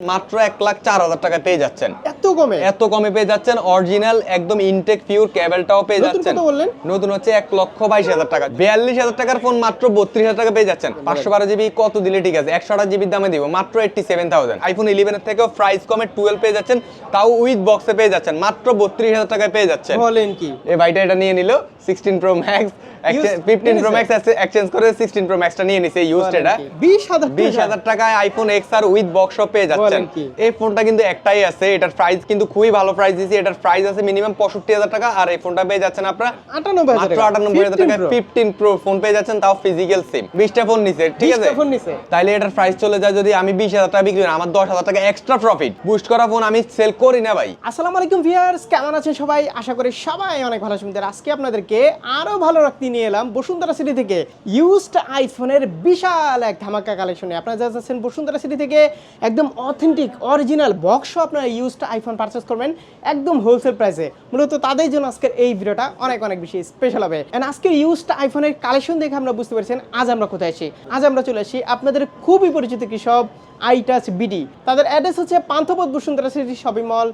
মাত্র এক লাখ চার হাজার টাকা পেয়ে যাচ্ছেন। এত কমে? এত কমে পেয়ে যাচ্ছেন অরিজিনাল একদম ইনটেক পিওর কেবলটাও পেয়ে যাচ্ছেন? নতুন হচ্ছে এক লক্ষ বাইশ হাজার টাকা। বিয়াল্লিশ হাজার টাকার ফোন মাত্র বত্রিশ হাজার টাকা পেয়ে যাচ্ছেন। পাঁচশো বারো জিবি কত দিলে ঠিক আছে? একশো আঠাশ জিবির দামে দিব মাত্র এইটটি সেভেন থাউজেন্ড আইফোন ইলেভেনের থেকেও প্রাইস কমে টুয়েলভ পেয়ে যাচ্ছেন তাও উইথ বক্সে পেয়ে যাচ্ছেন। মাত্র বত্রিশ হাজার টাকায় পেয়ে যাচ্ছেন। বলেন কি? এই ভাইটা এটা নিয়ে নিল sixteen pro max Used fifteen pro নিয়েছে? ম্যাক্স এক্সচেঞ্জ করে সিক্সটিন প্রো ম্যাক্সটা নিয়ে নিছে ইউজড এটা। বিশ হাজার বিশ হাজার টাকায় iPhone X R with box পেয়ে যাচ্ছেন। এই ফোনটা কিন্তু একটাই আছে এটার প্রাইস কিন্তু খুবই ভালো প্রাইস দিয়েছি এটার প্রাইস আছে মিনিমাম পঁয়ষট্টি হাজার টাকা আর এই ফোনটা পেয়ে যাচ্ছেন আপনারা আটানব্বই হাজার মাত্র আটানব্বই হাজার টাকায় ফিফটিন প্রো ফোন পেয়ে যাচ্ছেন তাও ফিজিক্যাল সিম বিশটা ফোন নিছে ঠিক আছে? ফোন নিছে। তাইলে এটার প্রাইস চলে যায় যদি আমি বিশ হাজার টাকা বিক্রি করি আমার দশ হাজার টাকা এক্সট্রা প্রফিট বুস্ট করা ফোন আমি সেল করি না ভাই। আসসালামু আলাইকুম ভিউয়ার্স কেমন আছেন সবাই? আশা করি সবাই অনেক ভালো আছেন। আজকে আপনাদেরকে আরও ভালো রাখতে নিয়ে এলাম বসুন্ধরা সিটি থেকে। ইউজড আইফোনের বিশাল এক ধামাকা কালেকশনে আপনারা যা যাচ্ছেন বসুন্ধরা সিটি থেকে, একদম অথেন্টিক অরিজিনাল বক্সও আপনারা ইউজড আইফোন পারচেস করবেন, একদম হোলসেল প্রাইসে মূলত তাদের জন্য আজকের এই ভিডিওটা অনেক অনেক বেশি স্পেশাল হবে। এন্ড আজকের ইউজড আইফোনের কালেকশন দেখে আমরা বুঝতে পারছেন, আজ আমরা কোথায় আছি? আজ আমরা চলে আসি আপনাদের খুবই পরিচিত কৃষক আইটাচ বিডি তাদের অ্যাড্রেস হচ্ছে Panthapath Bashundhara city shopping mall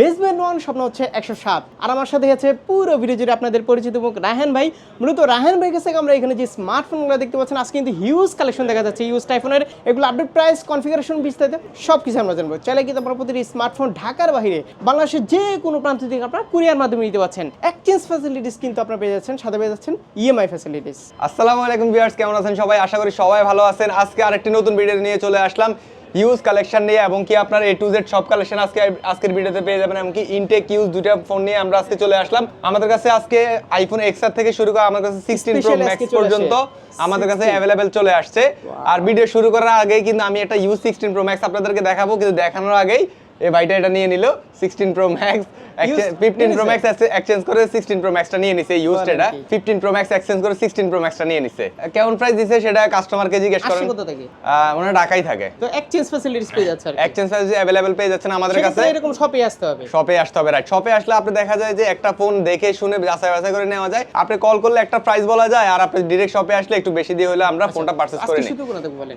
basement one স্বপ্ন হচ্ছে একশো সাত। আর আমার সাথে আছে পুরো ভিডিও জুড়ে আপনাদের পরিচিত মুখ রাহেন ভাই। মূলত রাহেন ভাই কাছে আমরা এখানে যে স্মার্টফোনগুলো দেখতে পাচ্ছেন, আজকে কিন্তু হিউজ কালেকশন দেখা যাচ্ছে ইউজ টাইফোনের এগুলো আপডেট প্রাইস কনফিগারেশন বিস্তারিত সব কিছু আমরা জানব। চাইলে কিন্তু আপনার প্রতিটি স্মার্টফোন ঢাকার বাইরে, বাংলাদেশের যে কোনো প্রান্ত থেকে আপনারা কুরিয়ার মাধ্যমে নিতে পারছেন এক্সচেঞ্জ ফ্যাসিলিটিস কিন্তু আপনারা পেয়ে যাচ্ছেন, সাথে পেয়ে যাচ্ছেন ইএমআই ফ্যাসিলিটিস আসসালামু আলাইকুম ভিউয়ার্স কেমন আছেন সবাই? আশা করি সবাই ভালো আছেন। আজকে আরেকটি নতুন ভিডিও নিয়ে চলে আসলাম। ইউজ কালেকশন নিয়ে এবং কি আপনার এ টু জেড সব কালেকশন আজকে আজকের ভিডিওতে পেয়ে যাবেন এমনকি ইনটেক ইউজ দুইটা ফোন নিয়ে আমরা আজকে চলে আসলাম। আমাদের কাছে আজকে আইফোন এক্সআর থেকে শুরু করে আমাদের কাছে সিক্সটিন প্রো ম্যাক্স পর্যন্ত আমাদের কাছে অ্যাভেলেবেল চলে আসছে। আর ভিডিও শুরু করার আগেই কিন্তু আমি একটা ইউজ সিক্সটিন প্রো ম্যাক্স আপনাদেরকে দেখাবো কিন্তু দেখানোর আগেই এই ভাইটা এটা নিয়ে নিল sixteen pro max Used fifteen pro নিয়েছে? ম্যাক্স এক্সচেঞ্জ করে সিক্সটিন প্রো ম্যাক্সটা নিয়ে নিছে ইউজড এটা। কি? ফিফটিন প্রো ম্যাক্স এক্সচেঞ্জ করে সিক্সটিন প্রো ম্যাক্সটা নিয়ে নিছে। কেমন প্রাইস দিছে সেটা কাস্টমারকে জিজ্ঞেস করেন। কোথা থেকে? ওনারা ঢাকাই থাকে। তো এক্সচেঞ্জ ফ্যাসিলিটিস পেয়ে যাচ্ছে আর এক্সচেঞ্জ প্রাইস অ্যাভেলেবেল পেয়ে যাচ্ছেন আমাদের কাছে। এরকম শপে আসতে হবে। শপে আসতে হবে রাইট শপে আসলে আপনি দেখা যায় যে একটা ফোন দেখে শুনে যাচাই বাছাই করে নেওয়া যায়। আপনি কল করলে একটা প্রাইস বলা যায় আর আপনি ডিরেক্ট শপে আসলে একটু বেশি দিয়ে হলে আমরা ফোনটা পারচেজ করে নিই।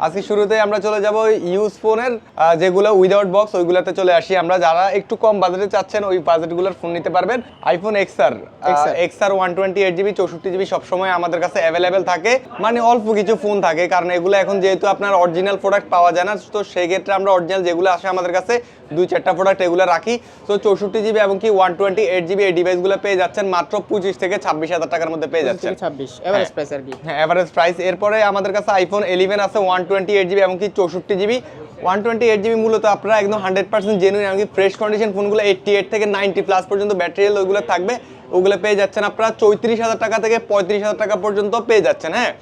আজকে শুরুতে আমরা চলে যাব ইউজ ফোনের যেগুলো উইদাউট বক্স ওইগুলোতে চলে আসি আমরা। যারা একটু কম বাজেটে চাচ্ছেন ওই বাজেটগুলোর ফোন নিতে পারবেন। IPhone X R X R one twenty eight GB চৌষট্টি জিবি সবসময় আমাদের কাছে অ্যাভেলেবেল থাকে। মানে অল্প কিছু ফোন থাকে কারণ এগুলো এখন যেহেতু আপনার অরিজিনাল প্রোডাক্ট পাওয়া যায় না তো সেই ক্ষেত্রে আমরা অরিজিনাল যেগুলো আসে আমাদের কাছে দুই চারটা প্রোডাক্ট এগুলো রাখি। তো চৌষট্টি জিবি এবং কি ওয়ান টোয়েন্টি এইট জিবি এই ডিভাইসগুলো পেয়ে যাচ্ছেন মাত্র পঁচিশ থেকে ছাব্বিশ হাজার টাকার মধ্যে পেয়ে যাচ্ছেন। ছাব্বিশ এভারেজ হ্যাঁ। প্রাইস আর কি। হ্যাঁ এভারেজ প্রাইস এরপরে আমাদের কাছে আইফোন ইলেভেন আছে ওয়ান টোয়েন্টি এইট জিবি এবং কি চৌষট্টি GB one twenty eight GB মূলত আপনারা একদম হান্ড্রেড পার্সেন্ট জেনুইন এমনকি ফ্রেশ কন্ডিশন ফোনগুলো এইটটি এইট থেকে নাইনটি প্লাস পর্যন্ত ব্যাটারি ওইগুলো থাকবে। ওগুলো পেয়ে যাচ্ছেন আপনারা চৌত্রিশ হাজার টাকা থেকে পঁয়ত্রিশ হাজার টাকা পর্যন্ত পেয়ে যাচ্ছেন হ্যাঁ।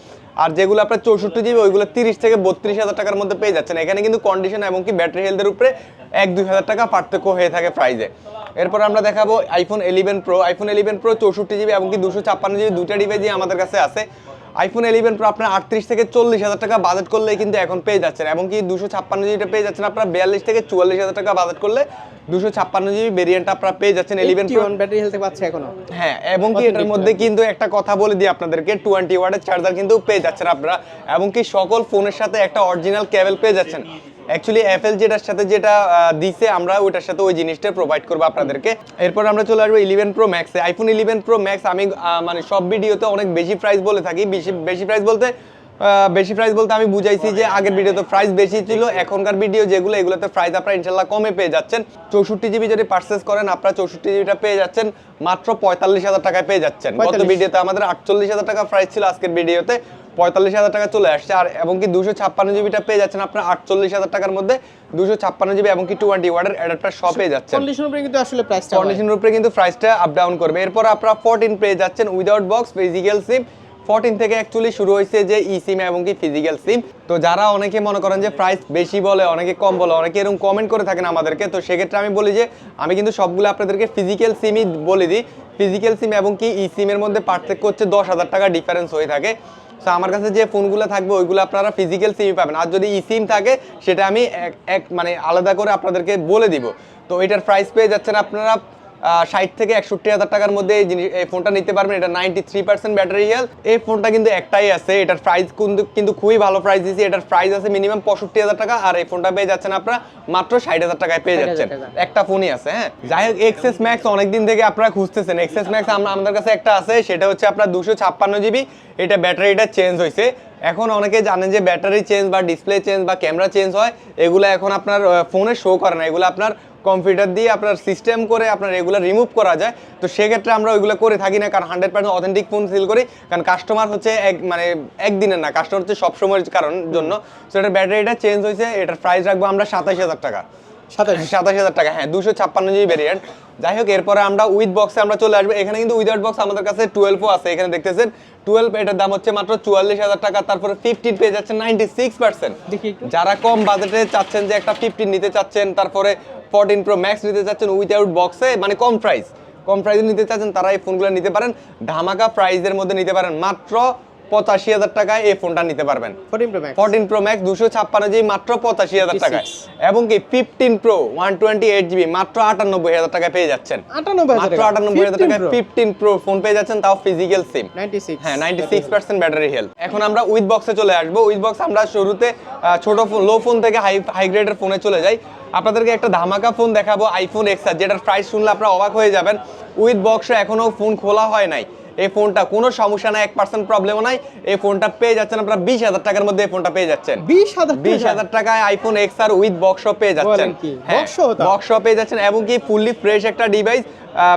আর যেগুলো আপনার চৌষট্টি জিবি, ওইগুলো তিরিশ থেকে বত্রিশ হাজার টাকার মধ্যে পেয়ে যাচ্ছেন। এখানে কিন্তু কন্ডিশন এবং কি ব্যাটারি হেলথের উপরে এক দুই হাজার টাকা পার্থক্য হয়ে থাকে প্রাইজে এরপর আমরা দেখাবো iPhone eleven pro iPhone eleven pro চৌষট্টি জিবি এবং কি দুশো ছাপ্পান্ন জিবি দুটা ডিভাইসই আমাদের কাছে আছে। আইফোন ইলেভেন প্রো আপনার আটত্রিশ থেকে চল্লিশ হাজার টাকা বাজেট করলে কিন্তু এখন পেয়ে যাচ্ছেন। এবং কি দুশো ছাপ্পান্ন জিবিটা পেয়ে যাচ্ছেন আপনার বিয়াল্লিশ থেকে চুয়াল্লিশ হাজার টাকা বাজেট করলে দুশো ছাপ্পান্ন জিবি ভেরিয়েন্ট আপনারা পেয়ে যাচ্ছেন ইলেভেন প্রো ব্যাটারি হেলথ পাচ্ছে এখনও। হ্যাঁ এবং কি এটার মধ্যে কিন্তু একটা কথা বলে দিই আপনাদেরকে টোয়েন্টি ওয়ার্ডের চার্জার কিন্তু পেয়ে যাচ্ছেন আপনারা। এবং কি সকল ফোনের সাথে একটা অরিজিনাল কেবল পেয়ে যাচ্ছেন। অ্যাকচুয়ালি এফএল যেটার সাথে যেটা দিছে আমরা ওইটার সাথে ওই জিনিসটা প্রোভাইড করব আপনাদেরকে। এরপর আমরা চলে আসব ইলেভেন প্রো ম্যাক্সে আইফোন ইলেভেন প্রো ম্যাক্স আমি মানে সব ভিডিওতে অনেক বেশি প্রাইস বলে থাকি। বেশি বেশি প্রাইস বলতে বেশি প্রাইস বলতে আমি বুঝাইছি যে আগের ভিডিওতে প্রাইস বেশি ছিল। এখনকার ভিডিও যেগুলো এগুলোতে প্রাইস আপনারা ইনশাল্লাহ কমে পেয়ে যাচ্ছেন। চৌষট্টি জিবি যদি পার্চেস করেন আপনারা চৌষট্টি জিবিটা পেয়ে যাচ্ছেন। মাত্র পঁয়তাল্লিশ হাজার টাকায় পেয়ে যাচ্ছেন। গত 45 ভিডিওতে আমাদের আটচল্লিশ হাজার টাকা প্রাইস ছিল আজকের ভিডিওতে পঁয়তাল্লিশ হাজার টাকা চলে আসছে। আর এবং কি দুশো ছাপ্পান্ন জিবিটা পেয়ে যাচ্ছেন আপনার আটচল্লিশ হাজার টাকার মধ্যে। দুশো ছাপ্পান্ন জিবি এবং কি টোয়েন্টি ওয়ার্ডের অ্যাডাপ্টার সব পেয়ে যাচ্ছেন। কন্ডিশন উপরে কিন্তু আসলে প্রাইসটা কন্ডিশনের উপরে কিন্তু প্রাইসটা আপ ডাউন করবে। এরপর আপনারা ফোরটিন পেয়ে যাচ্ছেন without box physical sim fourteen থেকে অ্যাকচুয়ালি শুরু হয়েছে যে ই সিম এবং কি ফিজিক্যাল সিম তো যারা অনেকে মনে করেন যে প্রাইস বেশি বলে অনেকে কম বলে অনেকে এরকম কমেন্ট করে থাকেন আমাদেরকে তো সেক্ষেত্রে আমি বলি যে আমি কিন্তু সবগুলো আপনাদেরকে ফিজিক্যাল সিমই বলে দিই। ফিজিক্যাল সিম এবং কি ই সিমের মধ্যে পার্থক্য হচ্ছে দশ হাজার টাকা ডিফারেন্স হয়ে থাকে। তো আমার কাছে যে ফোনগুলো থাকবে, ওইগুলো আপনারা ফিজিক্যাল সিমই পাবেন। আর যদি ই সিম থাকে, সেটা আমি এক এক মানে আলাদা করে আপনাদেরকে বলে দিব। তো এটার প্রাইস পেয়ে যাচ্ছেন আপনারা ষাট থেকে একষট্টি হাজার টাকার মধ্যে এই জিনিস এই ফোনটা নিতে পারবেন। এটা ninety three percent battery health এই ফোনটা কিন্তু একটাই আছে। এটার প্রাইস কিন্তু কিন্তু খুবই ভালো প্রাইস দিয়েছি। এটার প্রাইস আছে মিনিমাম পঁয়ষট্টি হাজার টাকা। আর এই ফোনটা পেয়ে যাচ্ছেন আপনারা মাত্র ষাট হাজার টাকায় পেয়ে যাচ্ছেন। একটা ফোনই আছে হ্যাঁ? যাই হোক এক্সএস ম্যাক্স অনেকদিন থেকে আপনারা খুঁজতেছেন। এক্সএস ম্যাক্স আমরা আমাদের কাছে একটা আছে। সেটা হচ্ছে আপনার দুশো ছাপ্পান্ন জিবি এটা ব্যাটারিটা চেঞ্জ হয়েছে। এখন অনেকে জানেন যে ব্যাটারি চেঞ্জ বা ডিসপ্লে চেঞ্জ বা ক্যামেরা চেঞ্জ হয় এগুলো এখন আপনার ফোনে শো করে না। এগুলো আপনার কম্পিউটার দিয়ে আপনার সিস্টেম করে আপনার এগুলো রিমুভ করা যায়। তো সেক্ষেত্রে আমরা ওইগুলো করে থাকি না, কারণ hundred percent authentic phone sell করি, কারণ কাস্টমার হচ্ছে এক মানে একদিনের না কাস্টমার হচ্ছে সবসময়ের কারণ জন্য। তো এটার ব্যাটারিটা চেঞ্জ হয়েছে, এটার প্রাইস রাখব আমরা সাতাশ হাজার টাকা। সাতাশ। সাতাশ হাজার টাকা। হ্যাঁ দুশো ছাপ্পান্ন জিবি ভেরিয়েন্ট যাই হোক এরপরে আমরা উইথ বক্সে আমরা চলে আসব। এখানে কিন্তু উইদাউট বক্স আমাদের কাছে টুয়েলভও আছে। এখানে দেখতেছেন টুয়েলভ এটার দাম হচ্ছে মাত্র চুয়াল্লিশ হাজার টাকা। তারপরে ফিফটিন পেয়ে যাচ্ছে নাইনটি সিক্স পার্সেন্ট যারা কম বাজেটে চাচ্ছেন যে একটা ফিফটিন নিতে চাচ্ছেন তারপরে ফোরটিন প্রো ম্যাক্স নিতে চাচ্ছেন উইথআউট বক্সে মানে কম প্রাইস কম প্রাইসে নিতে চাচ্ছেন তারা এই ফোনগুলো নিতে পারেন। ধামাকা প্রাইসের মধ্যে নিতে পারেন। মাত্র পঁচাশি হাজার টাকায় এই ফোনটা নিতে পারবেন। ফোরটিন প্রো ম্যাক্স দুশো ছাপ্পান্ন জিবি মাত্র পঁচাশি হাজার টাকায়। এবং কি fifteen pro one twenty eight GB মাত্র আটানব্বই হাজার টাকায় পেয়ে যাচ্ছেন। মাত্র আটানব্বই হাজার টাকায় ফিফটিন প্রো ফোন পেয়ে যাচ্ছেন তাও ফিজিক্যাল সিম নাইনটি সিক্স হ্যাঁ ninety six percent battery health এখন আমরা উইথ বক্সে চলে আসব। উইথ বক্স আমরা শুরুতে ছোট ফোন লো ফোন থেকে হাই হাই গ্রেডের ফোনে চলে যাই। আপনাদেরকে একটা ধামাকা ফোন দেখাবো আইফোন এক্স যেটার প্রাইস শুনলে আপনারা অবাক হয়ে যাবেন। উইথ বক্সে এখনও ফোন খোলা হয় নাই। এই ফোনটা কোনো সমস্যা নাই এক পার্সেন্ট প্রবলেমও নাই। এই ফোনটা পেয়ে যাচ্ছেন আপনারা বিশ হাজার টাকার মধ্যে এই ফোনটা পেয়ে যাচ্ছেন। বিশ হাজার বিশ হাজার টাকায় iPhone X R with box পেয়ে যাচ্ছেন? বক্স পেয়ে যাচ্ছেন এবং কি ফুললি ফ্রেশ একটা ডিভাইস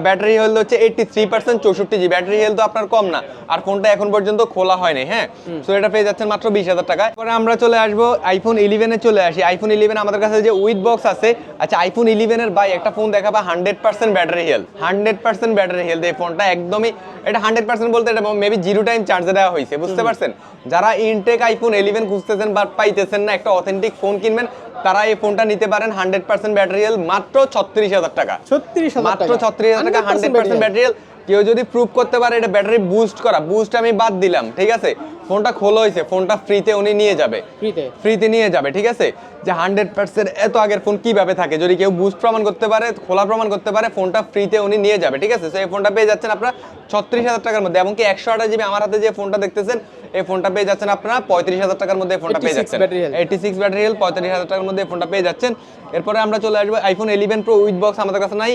ব্যাটারি হেলথ হচ্ছে এইটটি থ্রি পার্সেন্ট চৌষট্টি জি ব্যাটারি হেলথ আপনার কম না। আর ফোনটা এখন পর্যন্ত খোলা হয়নি হ্যাঁ? সো এটা পেয়ে যাচ্ছেন মাত্র বিশ হাজার টাকায় পরে আমরা চলে আসব আইফোন ইলেভেনে চলে আসি। আইফোন ইলেভেন আমাদের কাছে যে উইথ বক্স আছে আচ্ছা আইফোন ইলেভেনের বাই একটা ফোন দেখাবো hundred percent battery health hundred percent battery health এই ফোনটা একদমই এটা হান্ড্রেড পার্সেন্ট বলতে এটা মেবি জিরো টাইম চার্জে দেওয়া হয়েছে বুঝতে পারছেন? যারা ইনটেক আইফোন ইলেভেন খুঁজতেছেন বা পাইতেছেন না একটা অথেন্টিক ফোন কিনবেন তারা এই ফোনটা নিতে পারেন হান্ড্রেড পার্সেন্ট ব্যাটারি হেলথ মাত্র ছত্রিশ হাজার টাকা। ছত্রিশ মাত্র ছত্রিশ হাজার টাকা হান্ড্রেড পার্সেন্ট ব্যাটারি কেউ যদি প্রুভ করতে পারে এটা ব্যাটারি বুস্ট করা বুস্ট আমি বাদ দিলাম ঠিক আছে? ফোনটা খোলা হয়েছে ফোনটা ফ্রিতে উনি নিয়ে যাবে। ফ্রিতে ফ্রিতে নিয়ে যাবে ঠিক আছে? যে হান্ড্রেড পার্সেন্ট এত আগের ফোন কীভাবে থাকে? যদি কেউ বুস্ট প্রমাণ করতে পারে খোলা প্রমাণ করতে পারে ফোনটা ফ্রিতে উনি নিয়ে যাবে ঠিক আছে? সেই ফোনটা পেয়ে যাচ্ছেন আপনার ছত্রিশ হাজার টাকার মধ্যে। এমনকি একশো আঠাশ জিবি আমার হাতে যে ফোনটা দেখতেছেন এই ফোনটা পেয়ে যাচ্ছেন আপনারা পঁয়ত্রিশ হাজার টাকার মধ্যে এই ফোনটা পেয়ে যাচ্ছেন। এইটি সিক্স ব্যাটারি হেল পঁয়তাল্লিশ হাজার টাকার মধ্যে এই ফোনটা পেয়ে যাচ্ছেন। এরপরে আমরা চলে আসব iPhone eleven pro with box আমাদের কাছে নাই।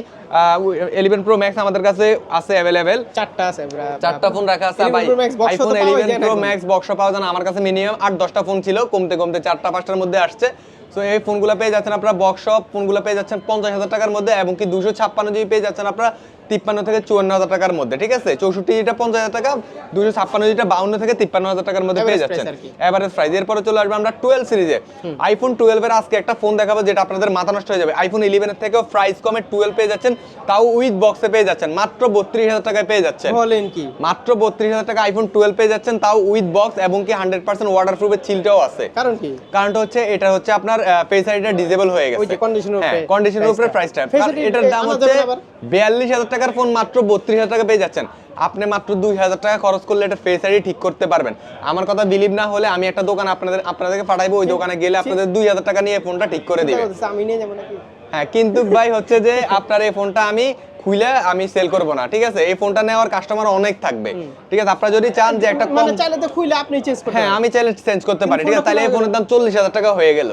ইলেভেন প্রো ম্যাক্স আমাদের কাছে আছে অ্যাভেলেবেল চারটা আছে চারটা ফোন রাখা আছে। 11 ভাই Pro Max box iPhone eleven pro max box পাওয়া যায় না। আমার কাছে মিনিমাম আট দশটা ফোন ছিল কমতে কমতে চারটা পাঁচটার মধ্যে আসছে। তো এই ফোনগুলো পেয়ে যাচ্ছেন আপনারা বক্স শপ ফোনগুলো পেয়ে যাচ্ছেন পঞ্চাশ হাজার টাকার মধ্যে এবং কি দুশো ছাপ্পান্ন জিবি পেয়ে যাচ্ছেন আপনারা তিপ্পান্ন থেকে চুয়ান্ন হাজার টাকার মধ্যে ঠিক আছে? চৌষট্টি জিটা পঞ্চাশ হাজার টাকা দুশো ছাপ্পান্ন জিটা বাউন্ন থেকে তিপ্পান্ন হাজার টাকার মধ্যে পেয়ে যাচ্ছেন। এভারেজ প্রাইস এরপরে চলে আসবে আমরা টুয়েলভ সিরিজে। আইফোন টুয়েলভের আজকে একটা ফোন দেখাবো যেটা আপনাদের মাথা নষ্ট হয়ে যাবে। আইফোন ইলেভেনের থেকেও প্রাইস কমে টুয়েলভ পেয়ে যাচ্ছেন তাও উইথ বক্সে পেয়ে যাচ্ছেন। মাত্র বত্রিশ হাজার টাকায় পেয়ে যাচ্ছেন। বলেন কি? মাত্র বত্রিশ হাজার টাকা আইফোন টুয়েলভ পেয়ে যাচ্ছেন তাও উইথ বক্স এবং কি হান্ড্রেড পার্সেন্ট ওয়াটার প্রুফের চিলটাও আছে। কারণ কি? কারণটা হচ্ছে এটা হচ্ছে আপনার ফেস আইডিটা ডিসেবল হয়ে গেছে। ওই যে এর উপরে। কন্ডিশনের উপরে প্রাইসটা এটার দাম হচ্ছে? বিয়াল্লিশ হাজার টাকার ফোন মাত্র বত্রিশ হাজার টাকা পেয়ে যাচ্ছেন। আপনি মাত্র দুই হাজার টাকা খরচ করলে এটা ফেস আইডি ঠিক করতে পারবেন। আমার কথা বিলিভ না হলে আমি একটা দোকান আপনাদের আপনাদেরকে পাঠাইবো ওই দোকানে গেলে আপনাদের দুই হাজার টাকা নিয়ে ফোনটা ঠিক করে দিবে। আমি নিয়ে যাব নাকি? হ্যাঁ কিন্তু ভাই হচ্ছে যে আপনার এই ফোনটা আমি খুলে আমি সেল করব না ঠিক আছে? এই ফোনটা নেওয়ার কাস্টমার অনেক থাকবে ঠিক আছে? আপনারা যদি চান যে একটা কম মানে চাইলে তো খুলে আপনি চেঞ্জ করতে হ্যাঁ আমি চাইলে চেঞ্জ করতে পারি ঠিক আছে? তাহলে এই ফোনের দাম চল্লিশ হাজার টাকা হয়ে গেল।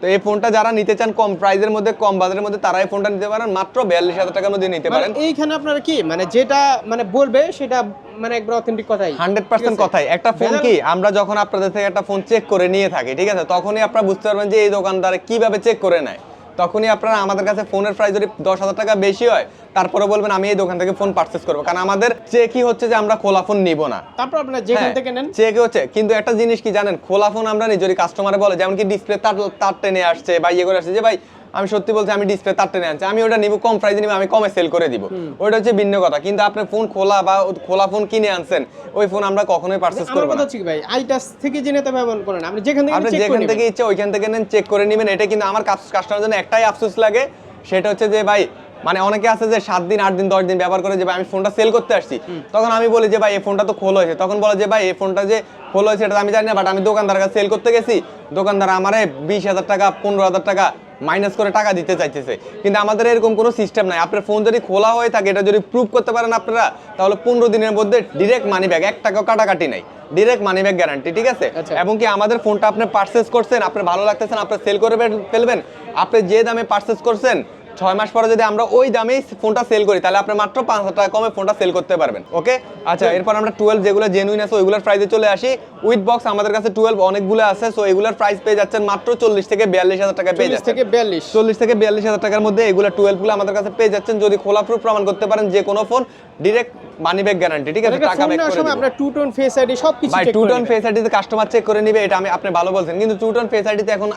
তো এই ফোনটা যারা নিতে চান কম প্রাইসের মধ্যে কম বাজারের মধ্যে তারা এই ফোনটা নিতে পারেন মাত্র বিয়াল্লিশ হাজার টাকার মধ্যে নিতে মানে পারেন। এইখানে আপনারা কি মানে যেটা মানে বলবে সেটা মানে একবার অথেন্টিক কথাই। হান্ড্রেড পার্সেন্ট ঠিক আছে? কথাই। একটা ফোন কি আমরা যখন আপনাদের থেকে একটা ফোন চেক করে নিয়ে থাকি ঠিক আছে? তখনই আপনারা বুঝতে পারবেন যে এই দোকানদার কীভাবে চেক করে নেয়। তখনই আপনারা আমাদের কাছে ফোনের প্রাইস যদি দশ হাজার টাকা বেশি হয় তারপরে বলবেন আমি এই দোকান থেকে ফোন পারচেস করব। কারণ আমাদের চেকই হচ্ছে যে আমরা খোলা ফোন নিব না। তারপর আপনারা যেখান হ্যাঁ, থেকে নেন? চেক হচ্ছে। কিন্তু একটা জিনিস কি জানেন খোলা ফোন আমরা যদি কাস্টমারে বলে যেমন কি ডিসপ্লে তার তার টেনে আসছে বা ইয়ে করে আসছে যে ভাই আমি সত্যি বলছি আমি ডিসপ্লে তার টেনে আনছি। আমি ওটা নিব কম প্রাইসে নিব আমি কমে সেল করে দিব। ওটা হচ্ছে ভিন্ন কথা। কিন্তু আপনি ফোন খোলা বা খোলা ফোন কিনে আনছেন ওই ফোন আমরা কখনোই আমার করব না। হচ্ছে কি ভাই আইটাস থেকে জেনে তো ব্যবহার করেন আপনি যেখান থেকে আপনি যেখান থেকে ইচ্ছে ওইখান থেকে নেন চেক করে নেবেন। এটা কিন্তু আমার কাস্টমার জন্য একটাই আফসোস লাগে। সেটা হচ্ছে যে ভাই মানে অনেকে আছে যে সাত দিন আট দিন দশ দিন ব্যবহার করে যে ভাই আমি ফোনটা সেল করতে আসছি। তখন আমি বলি যে ভাই এই ফোনটা তো খোলা হয়েছে। তখন বলে যে ভাই এই ফোনটা যে খোলা হয়েছে এটা আমি জানি না বাট আমি দোকানদার কাছে সেল করতে গেছি। দোকানদার আমারে বিশ হাজার টাকা পনেরো হাজার টাকা মাইনাস করে টাকা দিতে চাইতেছে। কিন্তু আমাদের এরকম কোনো সিস্টেম নাই। আপনার ফোন যদি খোলা হয়ে থাকে এটা যদি প্রুভ করতে পারেন আপনারা তাহলে পনেরো দিনের মধ্যে ডিরেক্ট মানি ব্যাগ এক টাকাও কাটাকাটি নাই। ডিরেক্ট মানি ব্যাগ গ্যারান্টি ঠিক আছে? আচ্ছা। এবং কি আমাদের ফোনটা আপনি পার্সেস করছেন আপনার ভালো লাগতেছেন আপনি সেল করে ফেলবেন। আপনি যে দামে পার্সেস করছেন ছয় মাস পরে যদি আমরা ওই দামেই ফোনটা সেল করি তাহলে আপনি মাত্র পাঁচ হাজার টাকা কমে ফোনটা সেল করতে পারবেন ওকে আচ্ছা এরপর আমরা টুয়েলভ যেগুলো জেনুইন আছে ওইগুলোর প্রাইসে চলে আসি। উইথ বক্স আমাদের কাছে টুয়েলভ অনেকগুলো আছে সো এগুলোর প্রাইস পেয়ে যাচ্ছেন মাত্র চল্লিশ থেকে বিয়াল্লিশ হাজার টাকা পেয়ে যাচ্ছেন। থেকে বিয়াল্লিশ। চল্লিশ থেকে বিয়াল্লিশ হাজার টাকার মধ্যে এগুলো টুয়েলভগুলো আমাদের কাছে পেয়ে যাচ্ছেন যদি খোলা প্রুফ প্রমাণ করতে পারেন যে কোনো phone direct money back guarantee ঠিক আছে? টাকা ব্যাক করে দিব। আমরা টু টোন ফেস আইডি সব কিছু ভাই টু টোন। ফেস আইডিতে কাস্টমার চেক করে নিবে এটা আমি আপনি ভালো বলছেন। কিন্তু টু টোন ফেস আইডিতে এখন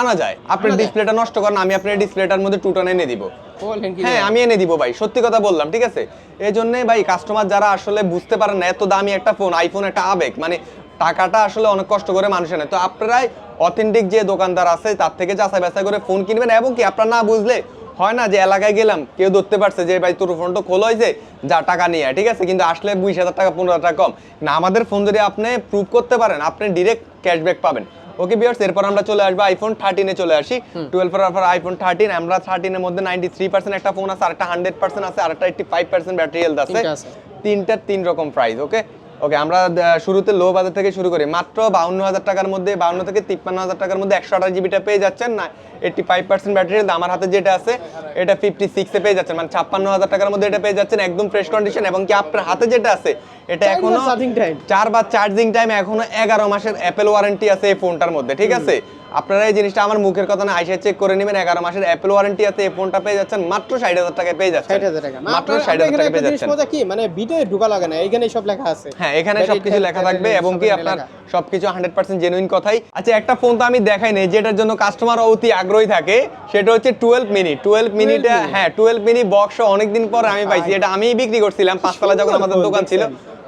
আনা যায়। আপনার ডিসপ্লেটা নষ্ট করেন আমি আপনার ডিসপ্লেটার মধ্যে টু টোন এনে দিব। হ্যাঁ আমি এনে দিব ভাই সত্যি কথা বললাম ঠিক আছে? এই জন্যই ভাই কাস্টমার যারা আসলে বুঝতে পারেন না এত দামি একটা ফোন আইফোন একটা আবেগ মানে টাকাটা আসলে অনেক কষ্ট করে মানুষের নেয়। তো আপনারাই অথেন্টিক যে দোকানদার আছে তার থেকে যাচাই বাছাই করে ফোন কিনবেন এবং কি আপনার না বুঝলে হয় না যে এলাকায় গেলাম কেউ ধরতে পারছে যে ভাই তোর ফোনটা খোলা হয়েছে যা টাকা নিয়ে ঠিক আছে? কিন্তু আসলে বিশ হাজার টাকা পনেরো হাজার টাকা কম। না আমাদের ফোন যদি আপনি প্রুভ করতে পারেন আপনি ডিরেক্ট ক্যাশব্যাক পাবেন। ওকে বিয়ার্স এরপর আমরা চলে আসব আইফোন থার্টিনে চলে আসি। টুয়েলভ পর আইফোন থার্টিন আমরা থার্টিনের মধ্যে নাইনটি থ্রি পার্সেন্ট একটা ফোন আছে আরেকটা হান্ড্রেড পার্সেন্ট আছে আরেকটা eighty five percent battery health আছে। তিনটার তিন রকম প্রাইস ওকে ওকে আমরা শুরুতে লো বাজার থেকে শুরু করি। মাত্র বাউন্ন হাজার টাকার মধ্যে বাউন্ন থেকে তিপ্পান্ন হাজার টাকার মধ্যে একশো আঠাশ জিবিটা পেয়ে যাচ্ছেন। না এইটটি ফাইভ পার্সেন্ট ব্যাটারি আমার হাতে যেটা আছে এটা ফিফটি সিক্সে পেয়ে যাচ্ছেন। মানে ছাপ্পান্ন হাজার টাকার মধ্যে এটা পেয়ে যাচ্ছেন একদম ফ্রেশ কন্ডিশন এবং কি আপনার হাতে যেটা আছে এটা এখনও charging চার বা চার্জিং টাইম এখনও এগারো মাসের অ্যাপেল ওয়ারেন্টি আছে এই ফোনটার মধ্যে ঠিক আছে? আপনারা এই জিনিসটা আমার মুখের কথা না আইসা চেক করে নেবেন। এগারো মাসের অ্যাপেল ওয়ারেন্টি আছে এই ফোনটা পেয়ে যাচ্ছেন মাত্র ষাট হাজার টাকায় পেয়ে যাচ্ছেন। মাত্র ষাট হাজার টাকা পেয়ে যাচ্ছেন। কি? মানে ভিডিও ঢোকা লাগে না এখানে সব লেখা আছে। হ্যাঁ এখানে সবকিছু লেখা থাকবে এবং কি আপনার সবকিছু হান্ড্রেড পার্সেন্ট জেনুইন কথাই। আচ্ছা একটা ফোন তো আমি দেখাই নেই যেটার জন্য কাস্টমার অতি আগ্রহী থাকে সেটা হচ্ছে টুয়েলভ মিনি টুয়েলভ মিনিটা। হ্যাঁ টুয়েলভ মিনি বক্স অনেকদিন পর আমি পাইছি। এটা আমি বিক্রি করছিলাম পাঁচতলা যখন আমাদের দোকান ছিল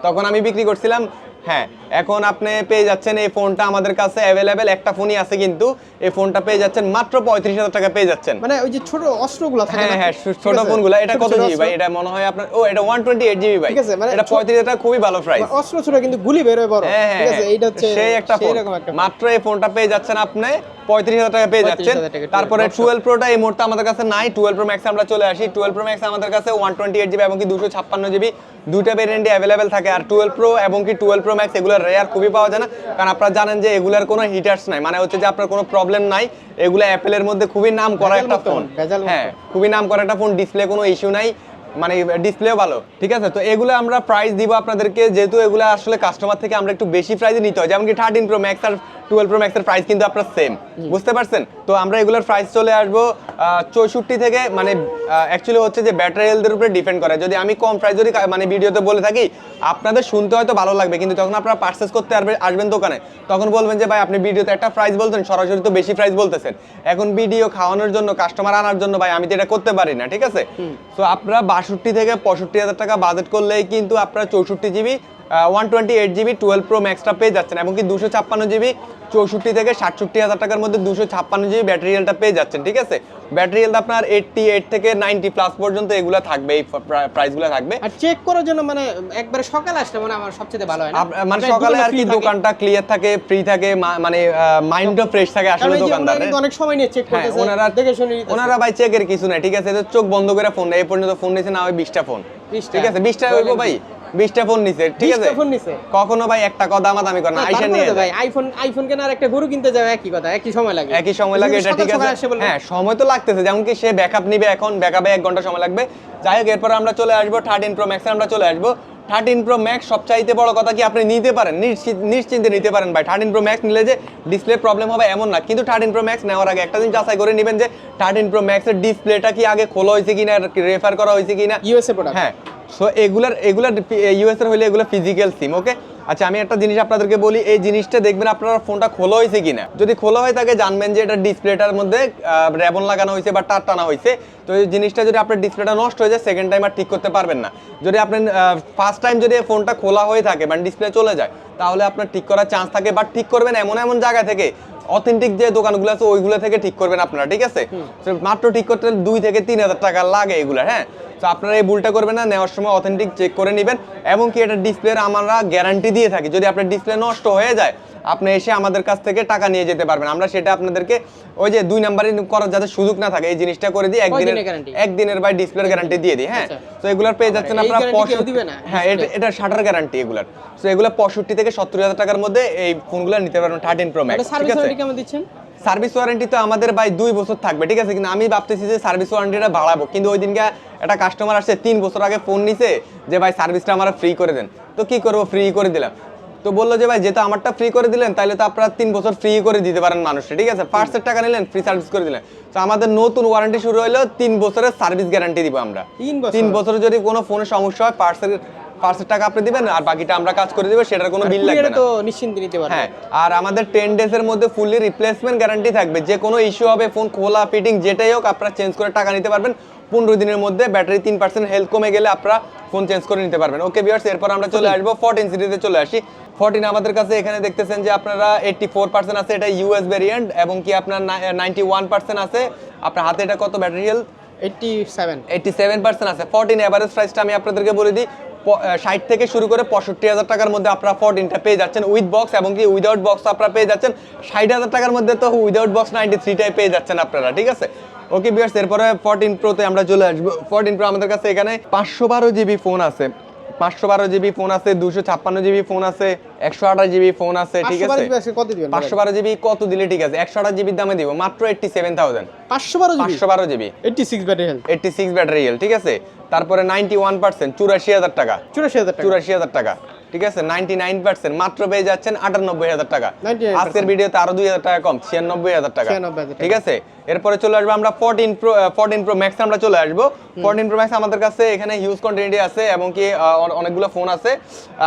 তখন আমি বিক্রি করছিলাম। হ্যাঁ এখন আপনি পেয়ে যাচ্ছেন এই ফোনটা আমাদের কাছে অ্যাভেলেবেল একটা ফোনই আছে কিন্তু এই ফোনটা পেয়ে যাচ্ছেন মাত্র পঁয়ত্রিশ হাজার টাকা পেয়ে যাচ্ছেন। মানে ওই যে ছোট অস্ত্রগুলো থাকে হ্যাঁ? হ্যাঁ ছোট ফোনগুলো। এটা কত জিবি ভাই? এটা মনে হয় আপনার ও এটা ওয়ান টোয়েন্টি এইট জিবি ভাই। ঠিক আছে, মানে এটা পঁয়ত্রিশ হাজার খুবই ভালো প্রাইস অস্ত্র ছোট কিন্তু গুলি বের হয় বড়। হ্যাঁ হ্যাঁ ঠিক আছে হ্যাঁ। এইটা হচ্ছে সেই একটা ফোন। মাত্র এই ফোনটা পেয়ে যাচ্ছেন আপনি পঁয়ত্রিশ হাজার টাকা পেয়ে যাচ্ছেন। তারপরে টুয়েলভ প্রোটা এই মুহূর্তে আমাদের কাছে নাই। টুয়েলভ প্রো ম্যাক্স আমরা চলে আসি। টুয়েলভ প্রো ম্যাক্স আমাদের কাছে ওয়ান টোয়েন্টি এইট জিবি এবং কি দুশো ছাপ্পান্ন জিবি দুইটা ভেরিয়েন্টে অ্যাভেলেবেল থাকে। আর টুয়েলভ প্রো এবং কি টুয়েলভ প্রো ম্যাক্স এগুলোর রেয়ার খুবই পাওয়া যায় না। কারণ আপনারা জানেন যে এগুলোর কোনো হিটার্স নাই। মানে হচ্ছে যে আপনার কোনো প্রবলেম নাই। এগুলো অ্যাপেলের মধ্যে খুবই নাম করা একটা ফোন হ্যাঁ খুবই নাম করা একটা ফোন ডিসপ্লে কোনো ইস্যু নাই। মানে ডিসপ্লেও ভালো ঠিক আছে? তো এগুলো আমরা প্রাইস দিব আপনাদেরকে যেহেতু এগুলো আসলে কাস্টমার থেকে আমরা একটু বেশি প্রাইসে নিতে হয়। যেমন কি থার্টিন প্রো ম্যাক্স আর টুয়েলভ প্রো ম্যাক্সের প্রাইস কিন্তু আপনার সেম বুঝতে পারছেন? তো আমরা এগুলোর প্রাইস চলে আসব চৌষট্টি থেকে মানে অ্যাকচুয়ালি হচ্ছে যে ব্যাটারি হেলথের উপরে ডিপেন্ড করে। যদি আমি কম প্রাইস যদি মানে ভিডিওতে বলে থাকি আপনাদের শুনতে হয়তো ভালো লাগবে কিন্তু যখন আপনারা পার্চেস করতে আসবে- আসবেন দোকানে তখন বলবেন যে ভাই আপনি ভিডিওতে একটা প্রাইস বলতেন সরাসরি তো বেশি প্রাইস বলতেছেন। এখন ভিডিও খাওয়ানোর জন্য কাস্টমার আনার জন্য ভাই আমি তো এটা করতে পারি না। ঠিক আছে? তো আপনারা বাষট্টি থেকে পঁয়ষট্টি হাজার টাকা বাজেট করলেই কিন্তু আপনারা চৌষট্টি GB one twenty eight GB twelve pro ম্যাক্সটা পেয়ে যাচ্ছেন এমনকি দুশো ছাপ্পান্ন জিবি চৌষট্টি থেকে সাতষট্টি হাজার টাকার মধ্যে দুশো ছাপ্পান্ন জিবি ব্যাটারি হেলটা পেয়ে যাচ্ছেন ঠিক আছে? ব্যাটারি হেলথ আপনার এইটটি এইট থেকে নাইনটি প্লাস পর্যন্ত এগুলো থাকবে এই প্রাইসগুলো থাকবে। আর চেক করার জন্য মানে একবারে সকালে আসলে মানে আমার সবচেয়ে ভালো হয় মানে সকালে আর কি দোকানটা ক্লিয়ার থাকে ফ্রি থাকে মানে মাইন্ডও ফ্রেশ থাকে আসলে এই যে ওনারা দোকানদারের কিন্তু অনেক সময় নিয়ে চেক হ্যাঁ করতেছে ওনারা দেখে শুনে ওনারা ভাই চেকের কিছু নাই ঠিক আছে? চোখ বন্ধ করে ফোন নেয় এই পর্যন্ত ফোন নিয়েছে না ওই বিশটা ফোন ঠিক আছে? বিশটা হইব ভাই। কি? বিশটা ফোন নিছে ঠিক 20টা আছে? ফোন নিছে? কখনো ভাই একটা কথা দামাদামি করে না না, আইসা নিয়ে ভাই আইফোন আইফোন কেনার একটা গরু কিনতে যাবে একই কথা একই সময় লাগে। একই সময় লাগে এটা ঠিক আছে। হ্যাঁ সময় তো লাগতেছে যেমন কি সে ব্যাকআপ নিবে এখন ব্যাকআপে এক ঘণ্টা সময় লাগবে। যাই হোক এরপর আমরা চলে আসব থার্টিন প্রো ম্যাক্সে আমরা চলে আসব। থার্টিন প্রো ম্যাক্স সবচাইতে বড় কথা কি আপনি নিতে পারেন? নিশ্চিন্তে নিতে পারেন ভাই। থার্টিন প্রো ম্যাক্স নিলে যে ডিসপ্লে প্রবলেম হবে এমন না। কিন্তু থার্টিন প্রো ম্যাক্স নেওয়ার আগে একটা দিন যাচাই করে নেবেন যে থার্টিন প্রো ম্যাক্সের ডিসপ্লেটা কি আগে খোলা হয়েছে কিনা রেফার করা হয়েছে কিনা? ইউএসএ প্রোডাক্ট হ্যাঁ সো এগুলার এগুলার ইউএস এর হইলে এগুলো ফিজিক্যাল সিম ওকে আচ্ছা আমি একটা জিনিস আপনাদেরকে বলি, এই জিনিসটা দেখবেন আপনারা ফোনটা খোলা হয়েছে কিনা। যদি খোলা হয়ে থাকে জানবেন যে এটা ডিসপ্লেটার মধ্যে র্যাবন লাগানো হয়েছে বা টার টানা হয়েছে। তো এই জিনিসটা যদি আপনার ডিসপ্লেটা নষ্ট হয়ে যায় সেকেন্ড টাইম আর ঠিক করতে পারবেন না। যদি আপনি ফার্স্ট টাইম যদি ফোনটা খোলা হয়ে থাকে মানে ডিসপ্লে চলে যায় তাহলে আপনার ঠিক করার চান্স থাকে বাট ঠিক করবেন এমন এমন জায়গা থেকে অথেন্টিক যে দোকানগুলো আছে ওইগুলো থেকে ঠিক করবেন আপনারা ঠিক আছে? মাত্র ঠিক করতে দুই থেকে তিন হাজার টাকা লাগে এগুলো হ্যাঁ? তো আপনারা এই ভুলটা করবেন না নেওয়ার সময় অথেন্টিক চেক করে নেবেন এবং কি এটা ডিসপ্লের আমরা গ্যারান্টি দিয়ে থাকি যদি আপনার ডিসপ্লে নষ্ট হয়ে যায় আপনি এসে আমাদের কাছ থেকে টাকা নিয়ে যেতে পারবেন। আমরা সেটা আপনাদেরকে ওই যে দুই নাম্বারে করার যাতে সুযোগ না থাকে এই জিনিসটা করে দিই একদিনের একদিনের বাই ডিসপ্লের গ্যারান্টি দিয়ে দিই হ্যাঁ? আচ্ছা। তো এগুলার পেয়ে যাচ্ছেন আপনারা guarantee কেউ 65 দিবে না? হ্যাঁ এটা এটা শাটার গ্যারান্টি এগুলার। তো এগুলো পঁয়ষট্টি থেকে সত্তর হাজার টাকার মধ্যে এই ফোনগুলো নিতে পারবেন থার্টিন প্রো ম্যাক্স ঠিক আছে? দিচ্ছেন? সার্ভিস ওয়ারেন্টি তো আমাদের ভাই দুই বছর থাকবে ঠিক আছে? কিন্তু আমি ভাবতেছি যে সার্ভিস ওয়ারেন্টিটা বাড়াবো। কিন্তু ওই দিনকে একটা কাস্টমার আসছে তিন বছর আগে ফোন নিছে যে ভাই সার্ভিসটা আমার ফ্রি করে দেন। তো কি করব? ফ্রি করে দিলাম। তো বলল যে ভাই যেহেতু আমারটা ফ্রি করে দিলেন তাহলে তো আপনারা তিন বছর ফ্রি করে দিতে পারেন মানুষকে ঠিক আছে? ফার্স্টের টাকা নিলেন ফ্রি সার্ভিস করে দিলেন। তো আমাদের নতুন ওয়ারেন্টি শুরু হলো তিন বছরের সার্ভিস গ্যারান্টি দিব আমরা। তিন বছর? যদি কোনো ফোনের সমস্যা হয় পার্সেল পার্সের টাকা আপনি দিবেন আর বাকিটা আমরা কাজ করে দিব সেটার কোনো বিল লাগবে না। তো নিশ্চিন্তে নিতে পারবেন হ্যাঁ আর আমাদের ডেজ এর মধ্যে ফুললি রিপ্লেসমেন্ট গ্যারান্টি থাকবে। যে কোনো ইস্যু হবে ফোন খোলা ফিটিং যেটাই হোক আপনারা চেঞ্জ করে টাকা নিতে পারবেন। পনেরো দিনের মধ্যে ব্যাটারি তিন পার্সেন্ট হেলথ কমে গেলে আপনারা ফোন চেঞ্জ করে নিতে পারবেন। ওকে বিয়ার্স এরপর আমরা চলে আসব ফোরটিন সিরিজে চলে আসি। ফোরটিন আমাদের কাছে এখানে দেখতেছেন যে আপনারা এইটটি ফোর পার্সেন্ট আছে এটা ইউএস ভেরিয়েন্ট এবং কি আপনার নাইনটি ওয়ান পার্সেন্ট আছে। আপনার হাতে এটা কত battery health eighty seven eighty seven percent আছে ফোরটিন এভারেজ প্রাইসটা আমি আপনাদেরকে বলে দিই। ষাট থেকে শুরু করে পঁয়ষট্টি হাজার টাকার মধ্যে আপনারা ফোরটিনটা পেয়ে যাচ্ছেন। উইথ বক্স এবং কি উইদাউট বক্স আপনারা পেয়ে যাচ্ছেন। ষাট হাজার টাকার মধ্যে তো উইদাউট বক্স নাইনটি থ্রিটাই পেয়ে যাচ্ছেন আপনারা, ঠিক আছে? ওকে বিয়ার্স এরপরে ফোরটিন প্রোতে আমরা চলে আসব। ফোরটিন প্রো আমাদের কাছে এখানে পাঁচশো বারো জিবি ফোন আছে। পাঁচশো বারো জিবি ফোন আছে দুশো ছাপ্পান্ন জিবি ফোন আছে একশো আঠাশ জিবি ফোন আছে ঠিক আছে? পাঁচশো বারো জিবি কত দিলে ঠিক আছে? একশো আঠাশ জিবির দামে দিব মাত্র এইটটি সেভেন থাউজেন্ড। পাঁচশো বারো জিবি? পাঁচশো বারো GB. Eighty six battery health. Eighty six battery health ঠিক আছে? তারপরে নাইনটি ওয়ান পার্সেন্ট চুরাশি হাজার টাকা। চুরাশি হাজার চুরাশি হাজার টাকা ঠিক আছে? নাইনটি নাইন পার্সেন্ট মাত্র পেয়ে যাচ্ছেন আটানব্বই হাজার টাকা। 99% আজকের ভিডিওতে আরও দুই হাজার টাকা কম ছিয়ানব্বই হাজার টাকা। ঠিক আছে? এরপরে চলে আসব আমরা fourteen pro fourteen pro max আমরা চলে আসব। ফোরটিন প্রো ম্যাক্স আমাদের কাছে এখানে হিউজ কোয়ান্টিটি আছে এবং কি অনেকগুলো ফোন আছে।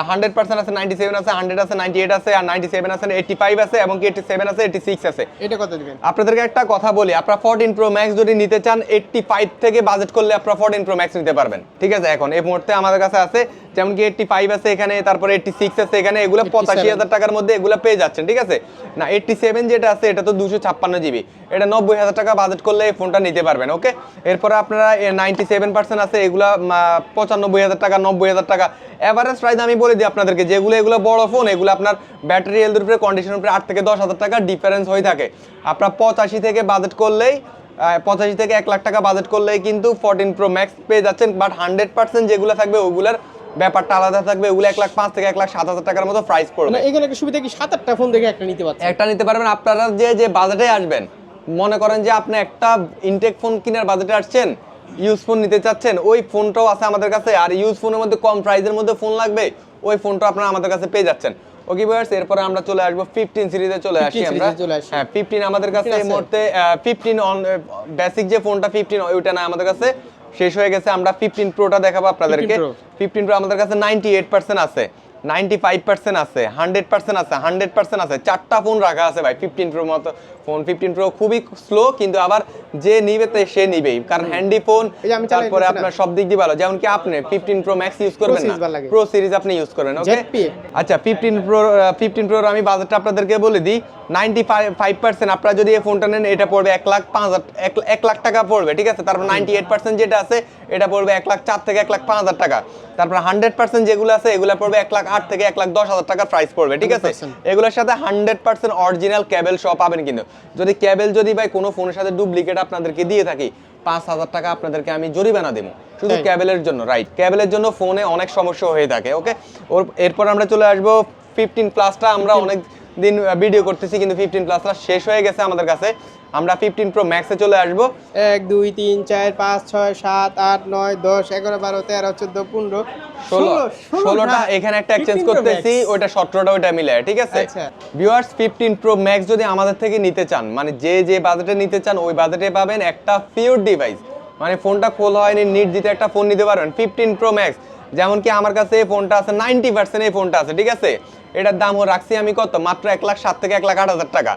হান্ড্রেড পার্সেন্ট আছে নাইনটি সেভেন আছে হান্ড্রেড আছে নাইনটি এইট আছে আর নাইনটি সেভেন আছে এইটটি ফাইভ আছে এবং কি এইটটি সেভেন আছে এইটটি সিক্স আছে। এটা কত দিবেন? আপনাদেরকে একটা কথা বলি আপনারা ফোরটিন প্রো ম্যাক্স যদি নিতে চান এইটটি ফাইভ থেকে বাজেট করলে আপনারা ফোরটিন প্রো ম্যাক্স নিতে পারবেন। ঠিক আছে এখন এই মুহূর্তে আমাদের কাছে আছে যেমন কি এইটটি ফাইভ আছে এখানে তারপরে এইটটি সিক্স আছে এখানে এগুলো পঁচাশি হাজার টাকার মধ্যে এগুলো পেয়ে যাচ্ছেন ঠিক আছে? না এইটটি সেভেন যেটা আছে এটা তো দুশো ছাপ্পান্ন জিবি এটা নব্বই হাজার টাকা বাজেট করলে এই ফোনটা নিতে পারবেন ওকে এরপরে আপনারা নাইনটি সেভেন পার্সেন্ট আছে এগুলা পঁচানব্বই হাজার টাকা নব্বই হাজার টাকা। এভারেজ প্রাইস আমি বলে দিই আপনাদেরকে যেগুলো এগুলো বড় ফোন এগুলো আপনার ব্যাটারি হেলথের উপরে কন্ডিশনের উপরে আট থেকে দশ হাজার টাকা ডিফারেন্স হয়ে থাকে। আপনার পঁচাশি থেকে বাজেট করলেই পঁচাশি থেকে এক লাখ টাকা বাজেট করলেই কিন্তু ফোরটিন প্রো ম্যাক্স পেয়ে যাচ্ছেন বাট হান্ড্রেড পার্সেন্ট যেগুলো থাকবে ওগুলার ব্যাপারটা আলাদা থাকবে ওগুলো এক লাখ পাঁচ থেকে এক লাখ সাত হাজার টাকার মতো প্রাইস পড়বে। মানে এখানে একটা সুবিধা কি সাত আটটা ফোন দেখে একটা নিতে পারছেন? একটা নিতে পারবেন আপনারা যে যে বাজেটে আসবেন মনে করেন যে আপনি একটা ইনটেক ফোন কেনার বাজেটে আসছেন ইউজ ফোন নিতে চাচ্ছেন ওই ফোনটাও আছে আমাদের কাছে আর ইউজ ফোনের মধ্যে কম প্রাইসের মধ্যে ফোন লাগবে ওই ফোনটা আপনারা আমাদের কাছে পেয়ে যাচ্ছেন। ওকে ভিউয়ার্স এরপরে আমরা চলে আসব ফিফটিন সিরিজে চলে আসি আমরা। হ্যাঁ ফিফটিন আমাদের কাছে 15 এই মুহূর্তে ফিফটিন অন বেসিক যে ফোনটা ফিফটিন ওইটা না আমাদের কাছে। শেষ হয়ে গেছে আমরা ফিফটিন প্রোটা দেখাবো আপনাদেরকে। 15 Pro। ফিফটিন প্রো আমাদের কাছে নাইনটি এইট পার্সেন্ট আছে। নাইনটি ফাইভ পার্সেন্ট আছে হান্ড্রেড পার্সেন্ট আছে হান্ড্রেড পার্সেন্ট আছে। চারটা ফোন রাখা আছে ভাই ফিফটিন প্রো মতো ফোন ফিফটিন প্রো খুবই স্লো কিন্তু আবার যে নিবে সে নিবেই। কারণ হ্যান্ডি ফোন তারপরে আপনার সব দিক দিয়ে ভালো। যেমন কি আপনি ফিফটিন প্রো ম্যাক্স ইউজ করবেন না। প্রো সিরিজ আপনি ইউজ করেন ওকে আচ্ছা ফিফটিন প্রো ফিফটিন প্রোর আমি বাজেটটা আপনাদেরকে বলে দিই। নাইনটি ফাইভ পার্সেন্ট আপনারা যদি এই ফোনটা নেন এটা পড়বে এক লাখ পাঁচ হাজার এক লাখ টাকা পড়বে ঠিক আছে? তারপর নাইনটি এইট পার্সেন্ট যেটা আছে এটা পড়বে এক লাখ চার থেকে এক লাখ পাঁচ হাজার টাকা। তারপর হান্ড্রেড পার্সেন্ট যেগুলো আছে এগুলো পড়বে এক লাখ আট থেকে এক লাখ দশ হাজার টাকার প্রাইস পড়বে ঠিক আছে? এগুলোর সাথে হান্ড্রেড পার্সেন্ট অরিজিনাল ক্যাবেল সহ পাবেন কিন্তু। যদি ক্যাবেল যদি ভাই কোনো ফোনের সাথে ডুপ্লিকেট আপনাদেরকে দিয়ে থাকি পাঁচ হাজার টাকা আপনাদেরকে আমি জরিমানা দেবো। শুধু? ক্যাবেলের জন্য রাইট ক্যাবেলের জন্য ফোনে অনেক সমস্যা হয়ে থাকে ওকে ওর এরপর আমরা চলে আসব ফিফটিন প্লাসটা আমরা অনেক দিন ভিডিও করতেছি কিন্তু ফিফটিন প্লাসটা শেষ হয়ে গেছে আমাদের কাছে। আমরা ফিফটিন প্রো ম্যাক্সে চলে আসব। এক দুই তিন চার পাঁচ ছয় সাত আট নয় দশ এগারো বারো তেরো চোদ্দ পনেরো ষোলো ষোলোটা এখানে একটা এক্সচেঞ্জ করতেছি ওইটা সতেরোটা ওইটা মিলে ঠিক আছে। ভিউয়ার্স ফিফটিন প্রো ম্যাক্স যদি আমাদের থেকে নিতে চান মানে যে যে বাজেটে নিতে চান ওই বাজেটে পাবেন একটা পিওর ডিভাইস মানে ফোনটা খোলা হয়নি নিট দিতে একটা ফোন নিতে পারবেন ফিফটিন প্রো ম্যাক্স যেমন কি আমার কাছে এই ফোনটা আছে নাইনটি পার্সেন্ট এই ফোনটা আছে ঠিক আছে? এটার দাম ও রাখছি আমি কত? মাত্র এক লাখ সাত থেকে এক লাখ আট হাজার টাকা।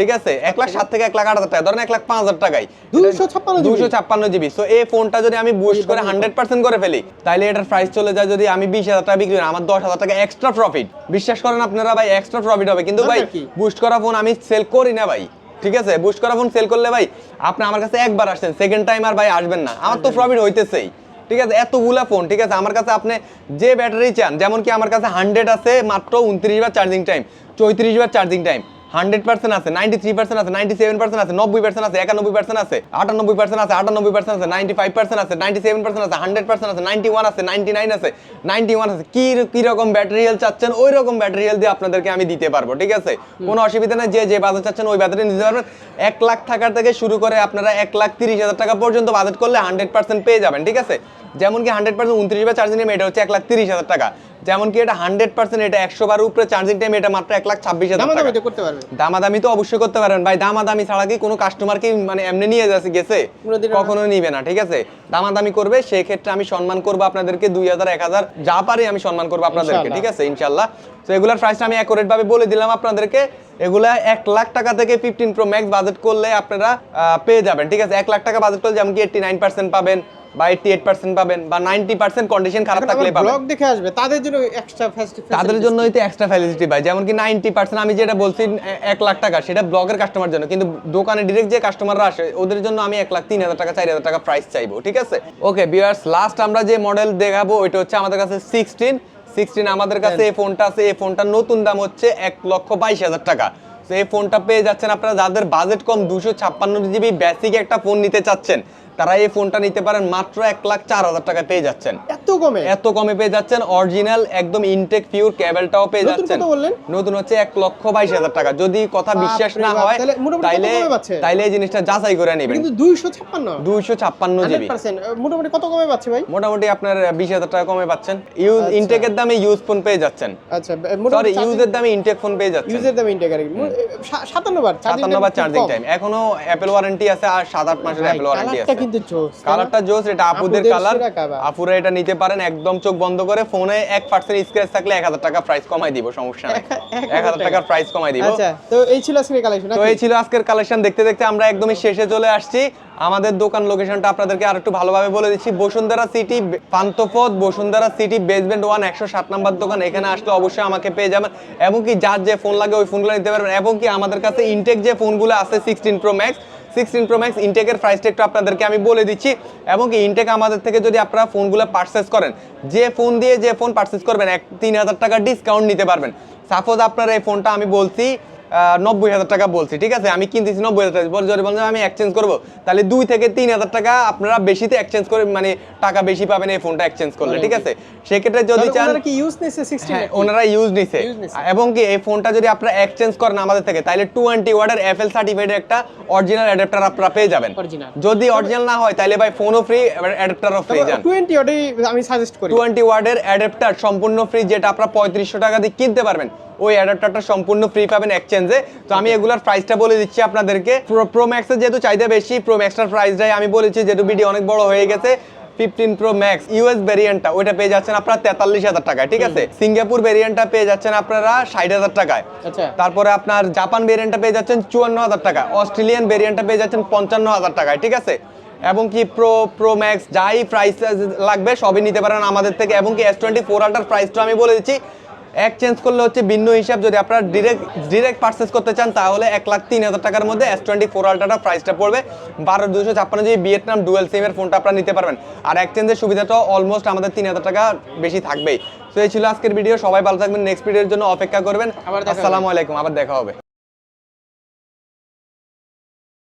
ঠিক আছে? এক লাখ সাত থেকে এক লাখ আট হাজার টাকা ধরেন এক লাখ পাঁচ হাজার টাকায়। 256 GB? দুশো ছাপ্পান্ন জিবি। সো এই ফোনটা যদি আমি বুস্ট করে হান্ড্রেড পার্সেন্ট করে ফেলি তাহলে এটার প্রাইস চলে যায় যদি আমি বিশ হাজার টাকা বিক্রি করি আমার দশ হাজার টাকা এক্সট্রা প্রফিট বিশ্বাস করেন আপনারা ভাই এক্সট্রা প্রফিট হবে। কিন্তু ভাই বুস্ট করা ফোন আমি সেল করি না ভাই। ঠিক আছে? বুস্ট করা ফোন সেল করলে ভাই আপনি আমার কাছে একবার আসছেন সেকেন্ড টাইম আর ভাই আসবেন না। আমার তো প্রফিট হইতেছেই। ঠিক আছে এতগুলা ফোন ঠিক আছে? আমার কাছে আপনি যে ব্যাটারি চান, যেমন কি আমার কাছে হান্ড্রেড আছে মাত্র উনত্রিশ বার চার্জিং টাইম চৌত্রিশ বার চার্জিং টাইম হান্ড্রেড পার্সেন্ট আছে নাইনটি থ্রি পার্সেন্ট আছে নাইনটি সেভেন পার্সেন্ট আছে নব্বই পার্সেন্ট আছে একানব্বই পার্সেন্ট আছে আটানব্বই পার্সেন্ট আছে আটানব্বই পার্সেন্ট আছে নাইনটি ফাইভ পার্সেন্ট আছে নাইনটি সেভেন পার্সেন্ট আছে হান্ড্রেড পার্সেন্ট আছে নাইনটি ওয়ান আছে নাইনটি নাইন আছে নাইনটি ওয়ান আছে কি কি রকম ব্যাটারি হেলথ চাচ্ছেন ওই রকম ব্যাটারি হেলথ দিয়ে আপনাদেরকে আমি দিতে পারব ঠিক আছে কোনো অসুবিধা নেই যে যে বাজেট চাচ্ছেন ওই বাজেটে নিতে পারবেন এক লাখ টাকার থেকে শুরু করে আপনারা এক লাখ তিরিশ হাজার টাকা পর্যন্ত বাজেট করলে হান্ড্রেড পার্সেন্ট পেয়ে যাবেন ঠিক আছে যেমন কি হান্ড্রেড পার্সেন্ট উনত্রিশ বার চার্জিং টাইম এটা হচ্ছে এক লাখ তিরিশ হাজার টাকা যেমন কি এটা হান্ড্রেড পার্সেন্ট এটা একশো বার উপরে চার্জিং টাইম এটা মাত্র এক লাখ ছাব্বিশ হাজার টাকা। দামাদামি তো করতে পারবে। দামাদামি তো অবশ্যই করতে পারেন ভাই দামাদামি ছাড়া কি কোনো কাস্টমার কি মানে এমনি নিয়ে যাচ্ছে গেছে? কখনো নিবে না ঠিক আছে? দামাদামি করবে সেই ক্ষেত্রে আমি সম্মান করব আপনাদেরকে দুই হাজার এক হাজার যা পারি আমি সম্মান করব আপনাদেরকে ঠিক আছে? ইনশাল্লাহ তো এগুলার প্রাইসটা আমি অ্যাকুরেট ভাবে বলে দিলাম আপনাদেরকে। এগুলা এক লাখ টাকা থেকে ফিফটিন প্রো ম্যাক্স বাজেট করলে আপনারা পেয়ে যাবেন ঠিক আছে? এক লাখ টাকা বাজেট করলে যেমন কি এইটটি নাইন পার্সেন্ট পাবেন। বা এইটটি এইট পার্সেন্ট পাবেন বা নাইনটি পার্সেন্ট কন্ডিশন খারাপ থাকলে পাবেন। ব্লগ দেখে আসবে তাদের জন্য এক্সট্রা ফাস্ট তাদের এক্সট্রা ফ্যাসিলিটি পাই যেমন কি নাইনটি পার্সেন্ট আমি যেটা বলছি এ- এক লাখ টাকা সেটা ব্লগের কাস্টমার জন্য। কিন্তু দোকানে ডিরেক্ট যে কাস্টমাররা আসে ওদের জন্য আমি এক লাখ তিন হাজার টাকা চার হাজার টাকা প্রাইস চাইব ঠিক আছে? ওকে বিয়ার্স লাস্ট আমরা যে মডেল দেখাবো ওইটা হচ্ছে আমাদের কাছে সিক্সটিন সিক্সটিন আমাদের কাছে এই ফোনটা আছে এই ফোনটার নতুন দাম হচ্ছে এক লক্ষ বাইশ হাজার টাকা। তো এই ফোনটা পেয়ে যাচ্ছেন আপনারা যাদের বাজেট কম দুশো ছাপ্পান্ন জিবি বেসিক একটা ফোন নিতে চাচ্ছেন। তারা এই ফোনটা নিতে পারেন মাত্র এক লাখ চার হাজার টাকা পেয়ে যাচ্ছেন। এত কমে? এত কমে পেয়ে যাচ্ছেন। অরিজিনাল একদম ইনটেক পিওর কেবলটাও পেয়ে যাচ্ছেন। নতুন হচ্ছে এক লক্ষ বাইশ হাজার টাকা। যদি কথা বিশ্বাস না হয় মোটামুটি তাইলে তাইলে এই জিনিসটা যাচাই করে নেবেন। কিন্তু দুইশো ছাপ্পান্ন। দুইশো ছাপ্পান্ন জিবি। মোটামুটি কত কমে পাচ্ছে ভাই? মোটামুটি আপনার বিশ হাজার টাকা কমে পাচ্ছেন। ইউজ আচ্ছা। ইনটেকের দামে ইউজ ফোন পেয়ে যাচ্ছেন। আচ্ছা সরি ইউজের দামে ইনটেক ফোন পেয়ে যাচ্ছেন। ইউজের দাম ইন্টেকার সাতান্ন বার সাতান্ন বার চার্জিং টাইম এখনও অ্যাপেল ওয়ারেন্টি আছে আর সাত আট মাসের অ্যাপেল ওয়ারেন্টি আছে। কিন্তু জোস কালারটা জোস এটা আপুদের কালার। আপুরা এটা নিতে পারেন একদম চোখ বন্ধ করে ফোনে স্ক্র্যাচ থাকলে এক হাজার টাকা প্রাইস কমাই দিব সমস্যা নেই। এক- এক এক হাজার টাকার প্রাইস কমাই দিব। আচ্ছা তো এই ছিল আজকের কালেকশন তো এই ছিল আজকের কালেকশন দেখতে দেখতে আমরা একদমই শেষে চলে আসছি। আমাদের দোকান লোকেশনটা আপনাদেরকে আর একটু ভালোভাবে বলে দিচ্ছি। Bashundhara city Panthapath Bashundhara city basement one একশো সাত নাম্বার দোকান। এখানে আসলে অবশ্যই আমাকে পেয়ে যাবেন। এবং কি যার যে ফোন লাগে ওই ফোনগুলো নিতে পারবেন। এবং কি আমাদের কাছে ইনটেক যে ফোনগুলো আছে sixteen pro max sixteen pro max ইনটেকের প্রাইসটা একটু আপনাদেরকে আমি বলে দিচ্ছি। এবং কি ইনটেক আমাদের থেকে যদি আপনারা ফোনগুলো পারচেস করেন, যে ফোন দিয়ে যে ফোন পারচেস করবেন, এক তিন হাজার টাকা ডিসকাউন্ট নিতে পারবেন। সাপোজ আপনার এই ফোনটা আমি বলছি নব্বই হাজার টাকা বলছি ঠিক আছে? আমি কিনতেছি নব্বই হাজার টাকা। যদি বলেন আমি এক্সচেঞ্জ করব। তাহলে দুই থেকে তিন হাজার টাকা আপনারা বেশিতে এক্সচেঞ্জ করে মানে টাকা বেশি পাবেন এই ফোনটা এক্সচেঞ্জ করলে ঠিক আছে? সেক্ষেত্রে যদি চান কি ইউজ নিছে? 16 হ্যাঁ, ওনারা ইউজ নিছে। এবং কি এই ফোনটা যদি আপনারা এক্সচেঞ্জ করেন আমাদের থেকে তাহলে টোয়েন্টি ওয়ার্ডের এফএল সার্টিফাইড একটা অরিজিনাল অ্যাডাপ্টার আপনারা পেয়ে যাবেন। যদি অরিজিনাল না হয় তাহলে ভাই ফোনও ফ্রি অ্যাডাপ্টারও ফ্রি যান। 20 ওটাই আমি সাজেস্ট করি। টোয়েন্টি ওয়ার্ডের অ্যাডাপ্টার সম্পূর্ণ ফ্রি যেটা আপনারা পঁয়ত্রিশশো টাকা দিয়ে কিনতে পারবেন। ওই অ্যাডাপ্টারটা সম্পূর্ণ ফ্রি পাবেন এক্সচেঞ্জে তো আমি এগুলার প্রাইসটা বলে দিচ্ছি আপনাদেরকে। প্রো ম্যাক্সের যেহেতু চাহিদা বেশি প্রো ম্যাক্সটার প্রাইসটাই আমি বলেছি যেহেতু ভিডিও অনেক বড় হয়ে গেছে ফিফটিন প্রো ম্যাক্স ইউএস ভেরিয়েন্টটা ওইটা পেয়ে যাচ্ছেন আপনারা তেতাল্লিশ হাজার টাকায় ঠিক আছে? সিঙ্গাপুর ভেরিয়েন্টটা পেয়ে যাচ্ছেন আপনারা ষাট হাজার টাকায়। আচ্ছা। তারপরে আপনার জাপান ভেরিয়েন্টটা পেয়ে যাচ্ছেন চুয়ান্ন হাজার টাকা অস্ট্রেলিয়ান ভেরিয়েন্টটা পেয়ে যাচ্ছেন পঞ্চান্ন হাজার টাকায় ঠিক আছে? এবং কি প্রো প্রো ম্যাক্স যাই প্রাইস লাগবে সবই নিতে পারেন আমাদের থেকে। এবং কি এস টোয়েন্টি ফোর আল্টার প্রাইসটা আমি বলে দিচ্ছি এক্সচেঞ্জ করলে হচ্ছে ভিন্ন হিসাব যদি আপনারা ডিরেক্ট ডিরেক্ট পারচেস করতে চান তাহলে এক লাখ তিন হাজার টাকার মধ্যে এস টোয়েন্টি ফোর আলট্রাটা প্রাইসটা পড়বে। বারো দুশো ছাপ্পান্ন জিবি ভিয়েতনাম ডুয়েল সিমের ফোনটা আপনারা নিতে পারবেন। আর এক্সচেঞ্জের সুবিধাটা অলমোস্ট আমাদের তিন হাজার টাকা বেশি থাকবেই। তো এই ছিল আজকের ভিডিও সবাই ভালো থাকবেন। নেক্সট ভিডিওর জন্য অপেক্ষা করবেন। আসসালামু আলাইকুম আবার দেখা হবে।